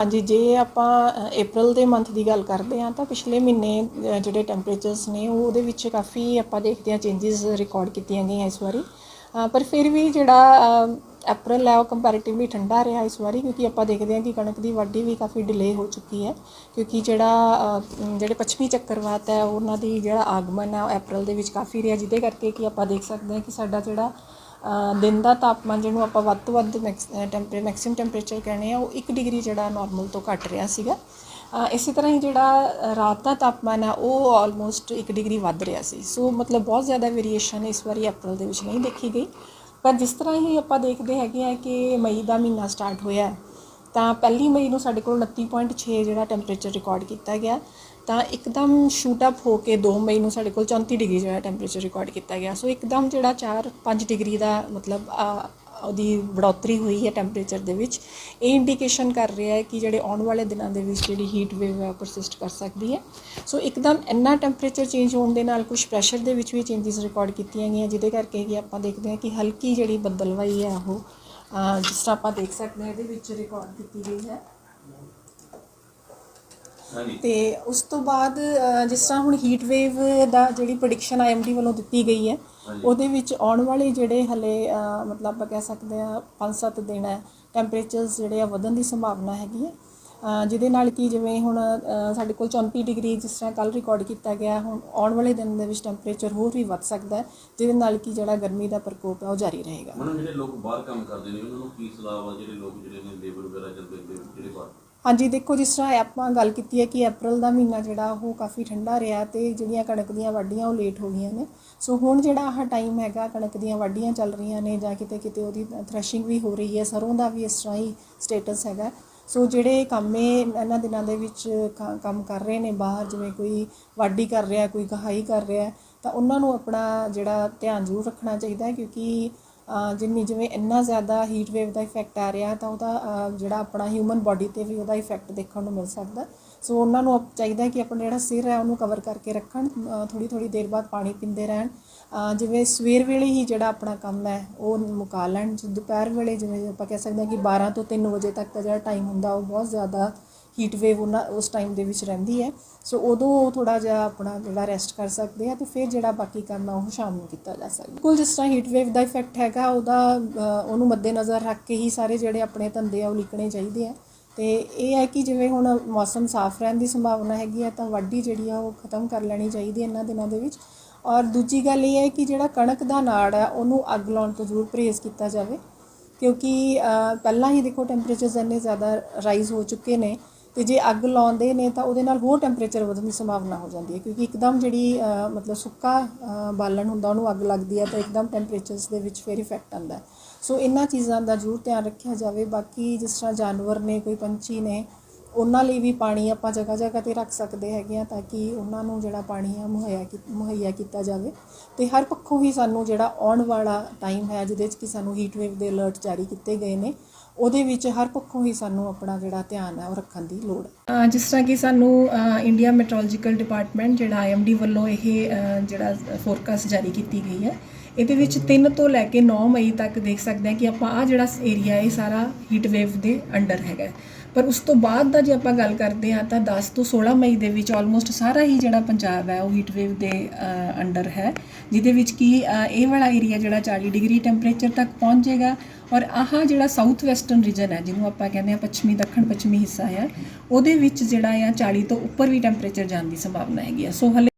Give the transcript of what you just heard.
ਹਾਂਜੀ ਜੇ ਆਪਾਂ ਅ, ਅਪ੍ਰੈਲ ਦੇ ਮੰਥ ਦੀ ਗੱਲ ਕਰਦੇ ਹਾਂ ਤਾਂ ਪਿਛਲੇ ਮਹੀਨੇ ਜਿਹੜੇ ਟੈਂਪਰੇਚਰਸ ਨੇ ਉਹ ਉਹਦੇ ਵਿੱਚ ਕਾਫੀ ਆਪਾਂ ਦੇਖਦੇ ਹਾਂ ਚੇਂਜਸ ਰਿਕਾਰਡ ਕੀਤੀਆਂ ਗਈਆਂ ਇਸ ਵਾਰੀ। ਪਰ ਫਿਰ ਵੀ ਜਿਹੜਾ ਅਪ੍ਰੈਲ ਹੈ ਉਹ ਕੰਪੈਰੀਟਿਵਲੀ ਠੰਡਾ ਰਿਹਾ ਇਸ ਵਾਰੀ ਕਿਉਂਕਿ ਆਪਾਂ ਦੇਖਦੇ ਹਾਂ ਕਿ ਕਣਕ ਦੀ ਵਾਢੀ ਵੀ ਕਾਫੀ ਡਿਲੇ ਹੋ ਚੁੱਕੀ ਹੈ। ਕਿਉਂਕਿ ਜਿਹੜਾ ਜਿਹੜੇ ਪੱਛਮੀ ਚੱਕਰਵਾਤ ਹੈ ਉਹਨਾਂ ਦੀ ਜਿਹੜਾ ਆਗਮਨ ਹੈ ਉਹ ਅਪ੍ਰੈਲ ਦੇ ਵਿੱਚ ਕਾਫੀ ਰਿਹਾ ਜਿਹਦੇ ਕਰਕੇ ਕਿ ਆਪਾਂ ਦੇਖ ਸਕਦੇ ਹਾਂ ਕਿ ਸਾਡਾ ਜਿਹੜਾ ਦਿਨ ਦਾ ਤਾਪਮਾਨ ਜਿਹਨੂੰ ਆਪਾਂ ਵੱਧ ਤੋਂ ਵੱਧ ਟੈਂਪਰੇ ਮੈਕਸਿਮਮ ਟੈਂਪਰੇਚਰ ਕਹਿੰਦੇ ਆ, ਉਹ 1 ਡਿਗਰੀ ਜਿਹੜਾ ਨਾਰਮਲ ਤੋਂ ਘੱਟ ਰਿਹਾ ਸੀਗਾ। ਇਸੇ ਤਰ੍ਹਾਂ ਹੀ ਜਿਹੜਾ ਰਾਤ ਦਾ ਤਾਪਮਾਨ ਆ, ਉਹ ਆਲਮੋਸਟ 1 ਡਿਗਰੀ ਵੱਧ ਰਿਹਾ ਸੀ। ਸੋ ਮਤਲਬ ਬਹੁਤ ਜ਼ਿਆਦਾ ਵੇਰੀਏਸ਼ਨ ਇਸ ਵਾਰੀ ਅਪ੍ਰੈਲ ਦੇ ਵਿੱਚ ਨਹੀਂ ਦੇਖੀ ਗਈ। ਪਰ ਜਿਸ ਤਰ੍ਹਾਂ ਹੀ ਆਪਾਂ ਦੇਖਦੇ ਹੈਗੇ ਆ ਕਿ ਮਈ ਦਾ ਮਹੀਨਾ ਸਟਾਰਟ ਹੋਇਆ ਤਾਂ ਪਹਿਲੀ ਮਈ ਨੂੰ ਸਾਡੇ ਕੋਲ 29.6 ਜਿਹੜਾ ਟੈਂਪਰੇਚਰ ਰਿਕਾਰਡ ਕੀਤਾ ਗਿਆ, ਤਾਂ ਇੱਕਦਮ ਸ਼ੂਟ ਅਪ ਹੋ ਕੇ 2 ਮਈ ਨੂੰ ਸਾਡੇ ਕੋਲ 34 ਡਿਗਰੀ ਜਿਹੜਾ ਟੈਂਪਰੇਚਰ ਰਿਕਾਰਡ ਕੀਤਾ ਗਿਆ। ਸੋ ਇੱਕਦਮ ਜਿਹੜਾ 4-5 ਡਿਗਰੀ ਦਾ ਮਤਲਬ ਉਹਦੀ ਬੜੋਤਰੀ ਹੋਈ ਹੈ ਟੈਂਪਰੇਚਰ ਦੇ ਵਿੱਚ। ਇਹ ਇੰਡੀਕੇਸ਼ਨ ਕਰ ਰਿਹਾ ਹੈ ਕਿ ਜਿਹੜੇ ਆਉਣ ਵਾਲੇ ਦਿਨਾਂ ਦੇ ਵਿੱਚ ਜਿਹੜੀ ਹੀਟ ਵੇਵ ਹੈ ਪਰਸਿਸਟ ਕਰ ਸਕਦੀ ਹੈ। ਸੋ ਇੱਕਦਮ ਇੰਨਾ ਟੈਂਪਰੇਚਰ ਚੇਂਜ ਹੋਣ ਦੇ ਨਾਲ ਕੁਝ ਪ੍ਰੈਸ਼ਰ ਦੇ ਵਿੱਚ ਵੀ ਚੇਂਜਸ ਰਿਕਾਰਡ ਕੀਤੀਆਂ ਗਈਆਂ, ਜਿਹਦੇ ਕਰਕੇ ਕਿ ਆਪਾਂ ਦੇਖਦੇ ਹਾਂ ਕਿ ਹਲਕੀ ਜਿਹੜੀ ਬੱਦਲਵਾਈ ਹੈ ਉਹ ਜਿਸ ਤਰ੍ਹਾਂ ਆਪਾਂ ਦੇਖ ਸਕਦੇ ਹਾਂ ਇਹਦੇ ਵਿੱਚ ਰਿਕਾਰਡ ਕੀਤੀ ਗਈ ਹੈ। ਤੇ ਉਸ ਤੋਂ ਬਾਅਦ ਜਿਸ ਤਰ੍ਹਾਂ ਹੁਣ ਹੀਟ ਵੇਵ ਦਾ ਜਿਹੜੀ ਪ੍ਰੈਡਿਕਸ਼ਨ ਆਈਐਮਡੀ ਵੱਲੋਂ ਦਿੱਤੀ ਗਈ ਹੈ। ਉਹਦੇ ਵਿੱਚ ਆਉਣ ਵਾਲੇ ਜਿਹੜੇ ਹਲੇ ਮਤਲਬ ਆਪਾਂ ਕਹਿ ਸਕਦੇ ਆ 5-7 ਦਿਨ ਹੈ ਟੈਂਪਰੇਚਰਸ ਜਿਹੜੇ ਆ ਵਧਣ ਦੀ ਸੰਭਾਵਨਾ ਹੈਗੀ ਹੈ। ਜਿਹਦੇ ਨਾਲ ਕਿ ਜਿਵੇਂ ਹੁਣ ਸਾਡੇ ਕੋਲ 34 ਡਿਗਰੀ ਜਿਸ ਤਰ੍ਹਾਂ ਕੱਲ ਰਿਕਾਰਡ ਕੀਤਾ ਗਿਆ ਹੁਣ ਆਉਣ ਵਾਲੇ ਦਿਨ ਦੇ ਵਿੱਚ ਟੈਂਪਰੇਚਰ ਹੋਰ ਵੀ ਵੱਧ ਸਕਦਾ ਹੈ ਜਿਹਦੇ ਨਾਲ ਕਿ ਜਿਹੜਾ ਗਰਮੀ ਦਾ ਪ੍ਰਕੋਪ ਹੈ ਉਹ ਜਾਰੀ ਰਹੇਗਾ। ਮਨੋਂ ਜਿਹੜੇ ਲੋਕ ਬਾਹਰ ਕੰਮ ਕਰਦੇ ਨੇ ਉਹਨਾਂ ਨੂੰ ਕੀ ਸਲਾਹ ਵਾ ਜਿਹੜੇ ਲੋਕ ਜਿਹੜੇ ਨੇ ਲੇਬਰ ਵਗੈਰਾ ਚੱਲਦੇ ਨੇ ਜਿਹੜੇ ਬਾਹਰ? ਹਾਂਜੀ ਦੇਖੋ ਜਿਸ ਤਰ੍ਹਾਂ ਆਪਾਂ ਗੱਲ ਕੀਤੀ ਹੈ ਕਿ ਅਪ੍ਰੈਲ ਦਾ ਮਹੀਨਾ ਜਿਹੜਾ ਉਹ ਕਾਫੀ ਠੰਡਾ ਰਿਹਾ ਤੇ ਜਿਹੜੀਆਂ ਕਣਕ ਦੀਆਂ ਵਾਢੀਆਂ ਉਹ ਲੇਟ ਹੋ ਗਈਆਂ ਨੇ। ਸੋ ਹੁਣ ਜਿਹੜਾ ਆਹ ਟਾਈਮ ਹੈਗਾ ਕਣਕ ਦੀਆਂ ਵਾਢੀਆਂ ਚੱਲ ਰਹੀਆਂ ਨੇ ਜਾਂ ਕਿਤੇ ਕਿਤੇ ਉਹਦੀ ਥ੍ਰੈਸ਼ਿੰਗ ਵੀ ਹੋ ਰਹੀ ਹੈ ਸਰੋਂ ਦਾ ਵੀ ਇਸ ਤਰ੍ਹਾਂ ਹੀ ਸਟੇਟਸ ਹੈਗਾ। ਸੋ ਜਿਹੜੇ ਕੰਮੇ ਇਹਨਾਂ ਦਿਨਾਂ ਦੇ ਵਿੱਚ ਕੰਮ ਕਰ ਰਹੇ ਨੇ ਬਾਹਰ ਜਿਵੇਂ ਕੋਈ ਵਾਢੀ ਕਰ ਰਿਹਾ ਕੋਈ ਕਹਾਈ ਕਰ ਰਿਹਾ ਤਾਂ ਉਹਨਾਂ ਨੂੰ ਆਪਣਾ ਜਿਹੜਾ ਧਿਆਨ ਜ਼ਰੂਰ ਰੱਖਣਾ ਚਾਹੀਦਾ ਹੈ ਕਿਉਂਕਿ ਅ, ਜਿੰਨੀ ਜਿਵੇਂ ਇੰਨਾ ਜ਼ਿਆਦਾ ਹੀਟ ਵੇਵ ਦਾ ਇਫੈਕਟ ਆ ਰਿਹਾ ਤਾਂ ਉਹਦਾ ਜਿਹੜਾ ਆਪਣਾ ਹਿਊਮਨ ਬਾਡੀ ਤੇ ਵੀ ਉਹਦਾ ਇਫੈਕਟ ਦੇਖਣ ਨੂੰ ਮਿਲ ਸਕਦਾ। ਸੋ ਉਹਨਾਂ ਨੂੰ ਅਪ- ਚਾਹੀਦਾ ਕਿ ਆਪਣਾ ਜਿਹੜਾ ਸਿਰ ਹੈ ਉਹਨੂੰ ਕਵਰ ਕਰਕੇ ਰੱਖਣ ਥੋੜੀ ਥੋੜੀ ਦੇਰ ਬਾਅਦ ਪਾਣੀ ਪੀਂਦੇ ਰਹਿਣ। ਜਿਵੇਂ ਸਵੇਰ ਵੇਲੇ ਹੀ ਜਿਹੜਾ ਆਪਣਾ ਕੰਮ ਹੈ ਉਹ ਮੁਕਾ ਲੈਣ। ਦੁਪਹਿਰ ਵੇਲੇ ਜਿਵੇਂ ਆਪਾਂ ਕਹਿ ਸਕਦੇ ਹਾਂ ਕਿ 12 ਤੋਂ 3 ਵਜੇ ਤੱਕ ਦਾ ਜਿਹੜਾ ਟਾਈਮ ਹੁੰਦਾ ਉਹ ਬਹੁਤ ਜ਼ਿਆਦਾ ਹੀਟ ਵੇਵ ਉਹਨਾਂ ਉਸ ਟਾਈਮ ਦੇ ਵਿੱਚ ਰਹਿੰਦੀ ਹੈ। ਸੋ ਉਦੋਂ ਉਹ ਥੋੜਾ ਜਿਹਾ ਆਪਣਾ ਜਿਹੜਾ ਰੈਸਟ ਕਰ ਸਕਦੇ ਆ ਤੇ ਫਿਰ ਜਿਹੜਾ ਬਾਕੀ ਕੰਮ ਆ ਉਹ ਸ਼ਾਮ ਨੂੰ ਕੀਤਾ ਜਾ ਸਕਦਾ। ਬਿਲਕੁਲ ਜਿਸ ਤਰ੍ਹਾਂ ਹੀਟ ਵੇਵ ਦਾ ਇਫੈਕਟ ਹੈਗਾ ਉਹਦਾ ਅ, ਉਹਨੂੰ ਮੱਦੇਨਜ਼ਰ ਰੱਖ ਕੇ ਹੀ ਸਾਰੇ ਜਿਹੜੇ ਆਪਣੇ ਧੰਦੇ ਆ ਉਹ ਲਿਖਣੇ ਚਾਹੀਦੇ ਆ। ਤੇ ਇਹ ਹੈ ਕਿ ਜਿਵੇਂ ਹੁਣ ਮੌਸਮ ਸਾਫ਼ ਰਹਿਣ ਦੀ ਸੰਭਾਵਨਾ ਹੈਗੀ ਹੈ ਤਾਂ ਵਾਢੀ ਜਿਹੜੀ ਆ ਉਹ ਖਤਮ ਕਰ ਲੈਣੀ ਚਾਹੀਦੀ ਇਹਨਾਂ ਦਿਨਾਂ ਦੇ ਵਿੱਚ। ਔਰ ਦੂਜੀ ਗੱਲ ਇਹ ਹੈ ਕਿ ਜਿਹੜਾ ਕਣਕ ਦਾ ਨਾੜ ਹੈ ਉਹਨੂੰ ਅੱਗ ਲਾਉਣ ਤੋਂ ਜ਼ਰੂਰ ਪਰਹੇਜ਼ ਕੀਤਾ ਜਾਵੇ। ਕਿਉਂਕਿ ਪਹਿਲਾਂ ਹੀ ਦੇਖੋ ਟੈਂਪਰੇਚਰਸ ਇੰਨੇ ਜ਼ਿਆਦਾ ਰਾਈਜ਼ ਹੋ ਚੁੱਕੇ ਨੇ ਤੇ ਜੇ ਅੱਗ ਲਾਉਂਦੇ ਨੇ ਤਾਂ ਉਹਦੇ ਨਾਲ ਹੋਰ ਟੈਂਪਰੇਚਰ ਵਧਣ ਦੀ ਸੰਭਾਵਨਾ ਹੋ ਜਾਂਦੀ ਹੈ। ਕਿਉਂਕਿ ਇੱਕਦਮ ਜਿਹੜੀ ਮਤਲਬ ਸੁੱਕਾ ਬਾਲਣ ਹੁੰਦਾ, ਉਹਨੂੰ ਅੱਗ ਲੱਗਦੀ ਹੈ ਤਾਂ ਇੱਕਦਮ ਟੈਂਪਰੇਚਰਸ ਦੇ ਵਿੱਚ ਫਿਰ ਇਫੈਕਟ ਆਉਂਦਾ ਹੈ। ਸੋ ਇਹਨਾਂ ਚੀਜ਼ਾਂ ਦਾ ਜ਼ਰੂਰ ਧਿਆਨ ਰੱਖਿਆ ਜਾਵੇ। ਬਾਕੀ ਜਿਸ ਤਰ੍ਹਾਂ ਜਾਨਵਰ ਨੇ, ਕੋਈ ਪੰਛੀ ਨੇ, ਉਹਨਾਂ ਲਈ ਵੀ ਪਾਣੀ ਆਪਾਂ ਜਗ੍ਹਾ ਜਗ੍ਹਾ ਤੇ ਰੱਖ ਸਕਦੇ ਹੈਗੇ ਆ ਤਾਂ ਕਿ ਉਹਨਾਂ ਨੂੰ ਜਿਹੜਾ ਪਾਣੀ ਆ ਮੁਹੱਈਆ ਕੀ- ਮੁਹੱਈਆ ਕੀਤਾ ਜਾਵੇ। ਤੇ ਹਰ ਪੱਖੋਂ ਹੀ ਸਾਨੂੰ ਜਿਹੜਾ ਆਉਣ ਵਾਲਾ ਟਾਈਮ ਹੈ, ਜਿਹਦੇ ਵਿੱਚ ਕਿ ਸਾਨੂੰ ਹੀਟ ਵੇਵ ਦੇ ਅਲਰਟ ਜਾਰੀ ਕੀਤੇ ਗਏ ਨੇ, ਉਹਦੇ ਵਿੱਚ ਹਰ ਪੱਖੋਂ ਹੀ ਸਾਨੂੰ ਆਪਣਾ ਜਿਹੜਾ ਧਿਆਨ ਹੈ ਉਹ ਰੱਖਣ ਦੀ ਲੋੜ ਹੈ। ਜਿਸ ਤਰ੍ਹਾਂ ਕਿ ਸਾਨੂੰ ਇੰਡੀਆ ਮੈਟਰੋਲੋਜੀਕਲ ਡਿਪਾਰਟਮੈਂਟ ਜਿਹੜਾ ਆਈਐਮਡੀ ਵੱਲੋਂ ਇਹ ਜਿਹੜਾ ਫੋਰਕਾਸਟ ਜਾਰੀ ਕੀਤੀ ਗਈ ਹੈ ਇਹਦੇ ਵਿੱਚ 3 ਤੋਂ ਲੈ ਕੇ 9 ਮਈ ਤੱਕ ਦੇਖ ਸਕਦੇ ਹਾਂ ਕਿ ਆਪਾਂ ਆ ਜਿਹੜਾ ਏਰੀਆ ਇਹ ਸਾਰਾ ਹੀਟ ਵੇਵ ਦੇ ਅੰਡਰ ਹੈਗਾ ਪਰ ਉਸ ਤੋਂ ਬਾਅਦ ਦਾ ਜੇ ਆਪਾਂ ਗੱਲ ਕਰਦੇ ਹਾਂ ਤਾਂ 10 ਤੋਂ 16 ਮਈ ਦੇ ਵਿੱਚ ਆਲਮੋਸਟ ਸਾਰਾ ਹੀ ਜਿਹੜਾ ਪੰਜਾਬ ਹੈ, ਉਹ ਹੀਟ ਵੇਵ ਦੇ ਅੰਡਰ ਹੈ। ਜਿਹਦੇ ਵਿੱਚ ਕੀ ਇਹ ਵਾਲਾ ਏਰੀਆ ਜਿਹੜਾ 40 ਡਿਗਰੀ ਟੈਂਪਰੇਚਰ ਤੱਕ ਪਹੁੰਚ ਜਾਏਗਾ ਔਰ ਆਹ ਜਿਹੜਾ ਸਾਊਥ ਵੈਸਟਰਨ ਰੀਜਨ ਹੈ, ਜਿਹਨੂੰ ਆਪਾਂ ਕਹਿੰਦੇ ਆ ਪੱਛਮੀ ਦੱਖਣ ਪੱਛਮੀ ਹਿੱਸਾ ਹੈ, ਉਹਦੇ ਵਿੱਚ ਜਿਹੜਾ ਆ 40 ਤੋਂ ਉੱਪਰ ਵੀ ਟੈਂਪਰੇਚਰ ਜਾਣ ਦੀ ਸੰਭਾਵਨਾ ਹੈਗੀ ਆ ਸੋ ਹਲੇ